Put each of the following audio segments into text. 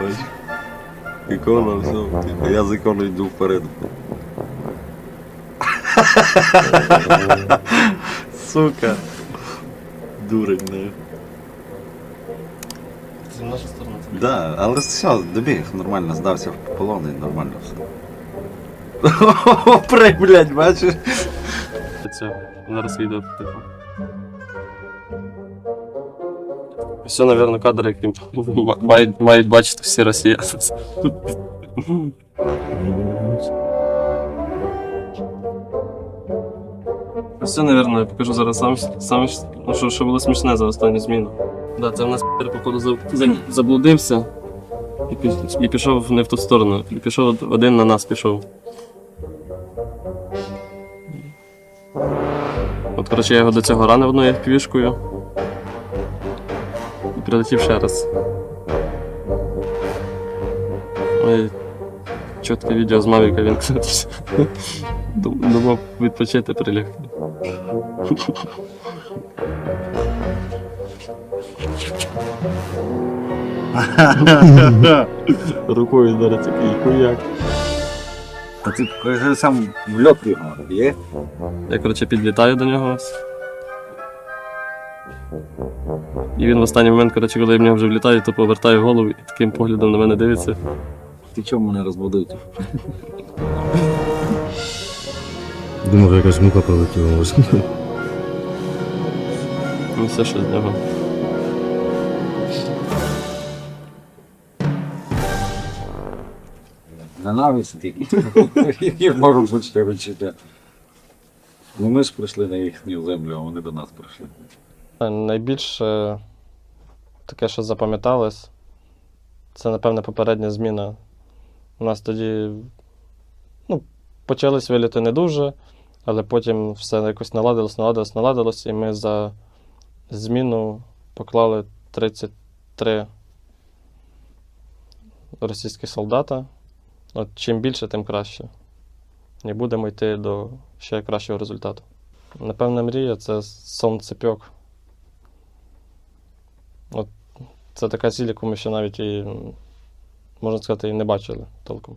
Бачиш? Ікона, все, типу, я з іконою йду вперед. Сука. Дурень, не. Це наша сторона. Да, але все, добіг, нормально, здався в полон і нормально все. Опри, блядь, бачиш? Цього. Зараз відео тихо. Все, напевно, кадр, який мають, мають бачити всі росіяни. Все, напевно, я покажу зараз сам, сам ну, що, що було смішне за останню зміну. Да, це в нас походу за- за- заблудився і, пішов не в ту сторону. І пішов один на нас пішов. От, коротше, я його до цього ранив одною пішкою. Прилетів ще раз. Ой, чітке відео з Мавіка він дум- думав відпочити прилягти. Рукою зараз такий хуяк. А ти сам в льот його, є? Я, коротше, підлітаю до нього. І він в останній момент, коротше, коли я в нього вже влітаю, то повертає голову і таким поглядом на мене дивиться. Ти чому мене розбудив? Думав, якась мука пролетіла. може. Ну, все, що з нього. Ненависть тільки. Їх можу почти відчути. Ну ми ж прийшли на їхню землю, а вони до нас прийшли. Найбільше таке, що запам'яталось, це, напевне, попередня зміна. У нас тоді ну, почались виліти не дуже, але потім все якось наладилось, наладилось, наладилось, і ми за зміну поклали 33 російські солдата. От чим більше, тим краще. І будемо йти до ще кращого результату. Напевне, мрія це сонцепьок. От це така ціль, яку ми ще навіть і, можна сказати, і не бачили толком.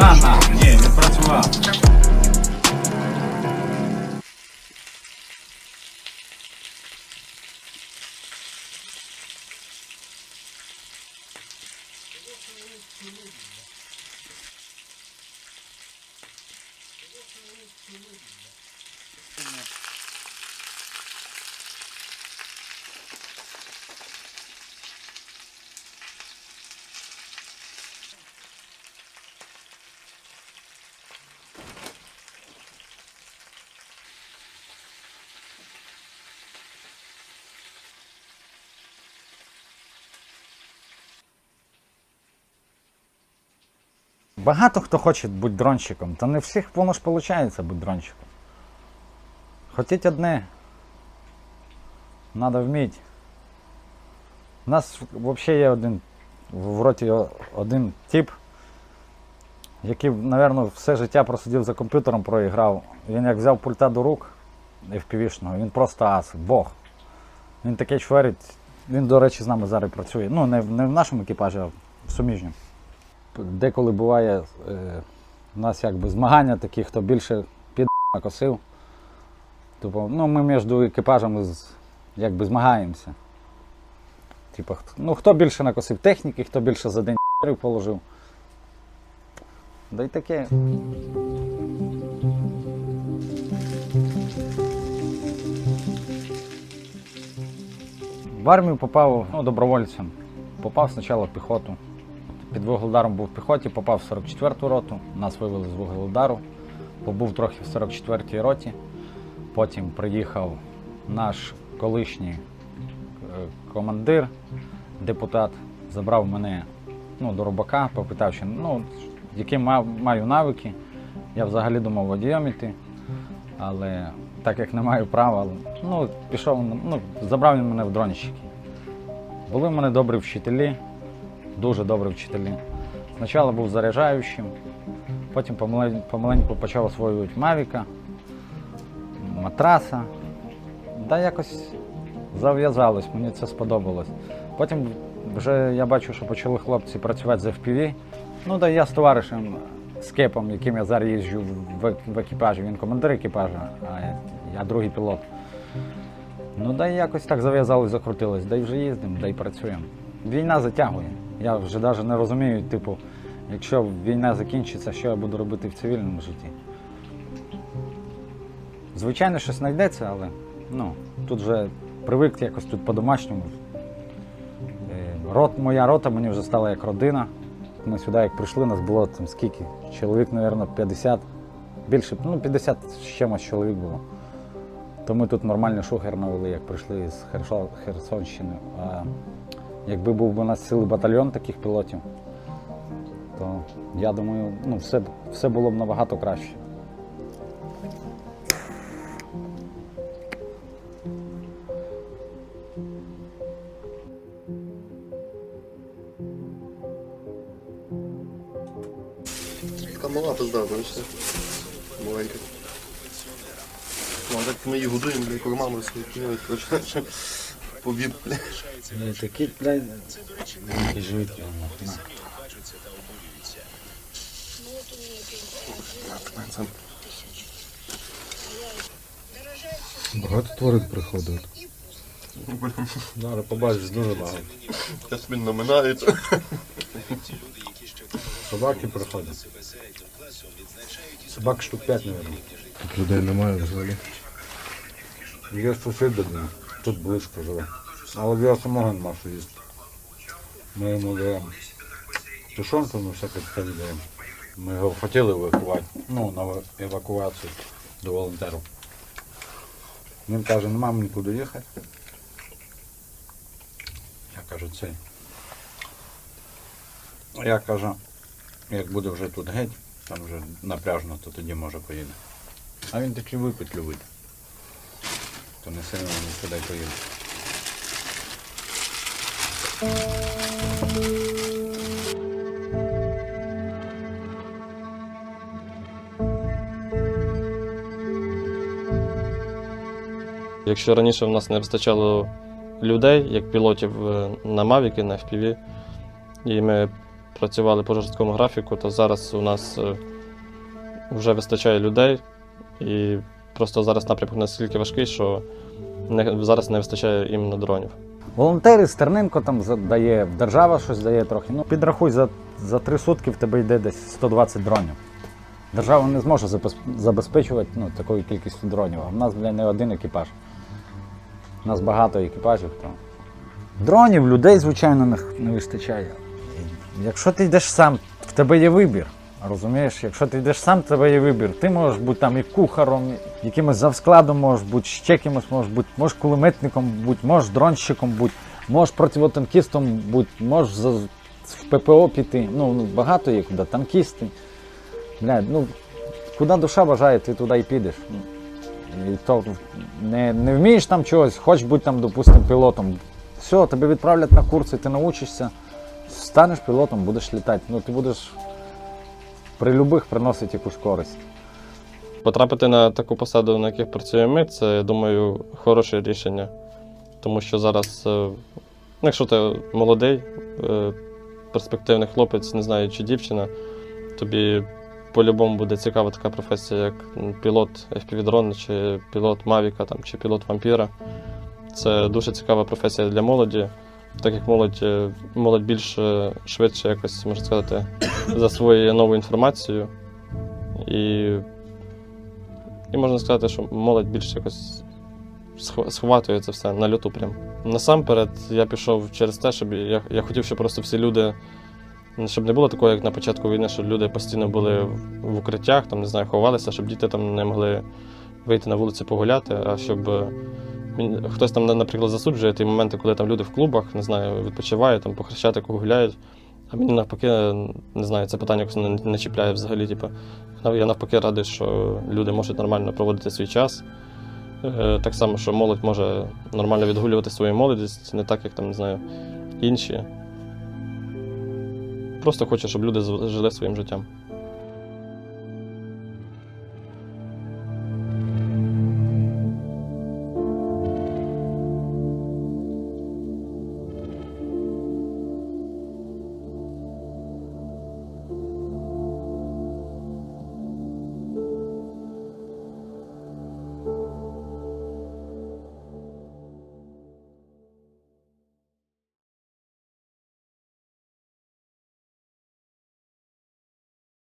На, на, ні, не працював. Багато хто хоче бути дронщиком, та не всіх воно ж виходить бути дронщиком. Хотіть одне. Надо вміти. У нас взагалі є один в роті один тип, який, мабуть, все життя просидів за комп'ютером, проіграв. Він як взяв пульта до рук FPV-шного, він просто ас, Бог. Він таке чверить. Він, до речі, з нами зараз працює. Ну, не, не в нашому екіпажі, а в суміжньому. Деколи буває, е, у нас якби змагання такі, хто більше під накосив. Тобто, ну, ми між екіпажами якби змагаємося. Хто- ну, хто більше накосив техніки, хто більше за день положив. Да й таке. В армію попав ну, добровольцем. Попав спочатку в піхоту. Під Вугледаром був в піхоті, попав в 44-ту роту. Нас вивели з Вугледару. Побув трохи в 44-й роті. Потім приїхав наш колишній е, командир, депутат, забрав мене ну, до рубака, попитав, чи, ну, які маю навики. Я взагалі думав водієм іти, але так як не маю права, ну, пішов, ну, забрав він мене в дронщики. Були в мене добрі вчителі, дуже добрі вчителі. Спочатку був заряджаючим, потім помаленьку почав освоювати Мавіка, матраса. Да якось зав'язалось, мені це сподобалось. Потім вже я бачу, що почали хлопці працювати з FPV. Ну да я з товаришем з кепом, яким я зараз їжджу в, екіпажі. Він командир екіпажу, а я, другий пілот. Ну да якось так зав'язалось, закрутилось, да й вже їздимо, да й працюємо. Війна затягує. Я вже навіть не розумію, типу, якщо війна закінчиться, що я буду робити в цивільному житті. Звичайно, щось знайдеться, але ну, тут вже привик якось тут по-домашньому. Е, Рот, моя рота мені вже стала як родина. Ми сюди, як прийшли, нас було там скільки? Чоловік, мабуть, 50. Більше, ну 50 з чимось чоловік було. То ми тут нормальний шухер навели, як прийшли з Херсонщини. Якби був би у нас цілий батальйон таких пілотів, то я думаю, ну, все, все було б набагато краще. Така мала пизда, бачите? Маленька. Ну, а так ми її годуємо, бля, кормами свої побіг, бля. Не такі, блядь, які живуть його нахуй. Це Багато тварин приходить. Зараз побачиш дуже багато. я собі наминаються. Собаки приходять. Собак штук 5, мабуть. Тут людей немає взагалі. Є сусід один, тут близько живе. Але для самого нема що їсти. Ми йому даємо тушонку, ну всяке таке даємо. Ми його хотіли евакувати, ну, на евакуацію до волонтерів. Він каже, нема мені куди їхати. Я кажу, цей. Я кажу, як буде вже тут геть, там вже напряжно, то тоді може поїде. А він таки випить любить. Він сюди й поїде. Якщо раніше в нас не вистачало людей, як пілотів е, на Mavic, на FPV, і ми працювали по жорсткому графіку, то зараз у нас е, вже вистачає людей, і просто зараз напрямок настільки важкий, що не, зараз не вистачає іменно дронів. Волонтери Стерненко там за- дає, держава щось дає трохи. Ну, підрахуй, за, за три сутки в тебе йде десь 120 дронів. Держава не зможе забезпечувати ну, такою кількістю дронів. А в нас, бля, не один екіпаж. У нас багато екіпажів. То... Дронів, людей, звичайно, не вистачає. Якщо ти йдеш сам, в тебе є вибір. Розумієш, якщо ти йдеш сам, тебе є вибір. Ти можеш бути там і кухаром, якимось завскладом можеш бути, ще кимось можеш бути, можеш кулеметником бути, можеш дронщиком бути, можеш противотанкістом бути, можеш в ППО піти. Ну, ну багато є куди, танкісти. Бля, ну, куди душа бажає, ти туди і підеш. Ну, І то не, не вмієш там чогось, хоч бути там, допустим, пілотом. Все, тебе відправлять на курси, ти навчишся, станеш пілотом, будеш літати. Ну, ти будеш при любих приносити якусь користь. Потрапити на таку посаду, на яких працюємо ми, це, я думаю, хороше рішення. Тому що зараз, е, якщо ти молодий, е, перспективний хлопець, не знаю, чи дівчина, тобі по-любому буде цікава така професія, як пілот FPV-дрона, чи пілот Мавіка, чи пілот вампіра. Це дуже цікава професія для молоді, так як молодь, е, молодь більш е, швидше якось, можна сказати, засвоює нову інформацію. І, і можна сказати, що молодь більш якось схватує це все на люту прям. Насамперед я пішов через те, щоб я, я хотів, щоб просто всі люди, щоб не було такого, як на початку війни, що люди постійно були в, укриттях, там, не знаю, ховалися, щоб діти там не могли вийти на вулицю погуляти, а щоб е, хтось там, наприклад, засуджує ті моменти, коли там люди в клубах, не знаю, відпочивають, там по Хрещатику гуляють. А мені навпаки, не знаю, це питання якось не, не чіпляє взагалі. Типу. Я навпаки радий, що люди можуть нормально проводити свій час. Е, Так само, що молодь може нормально відгулювати свою молодість, не так, як там, не знаю, інші. Просто хочу, щоб люди жили своїм життям.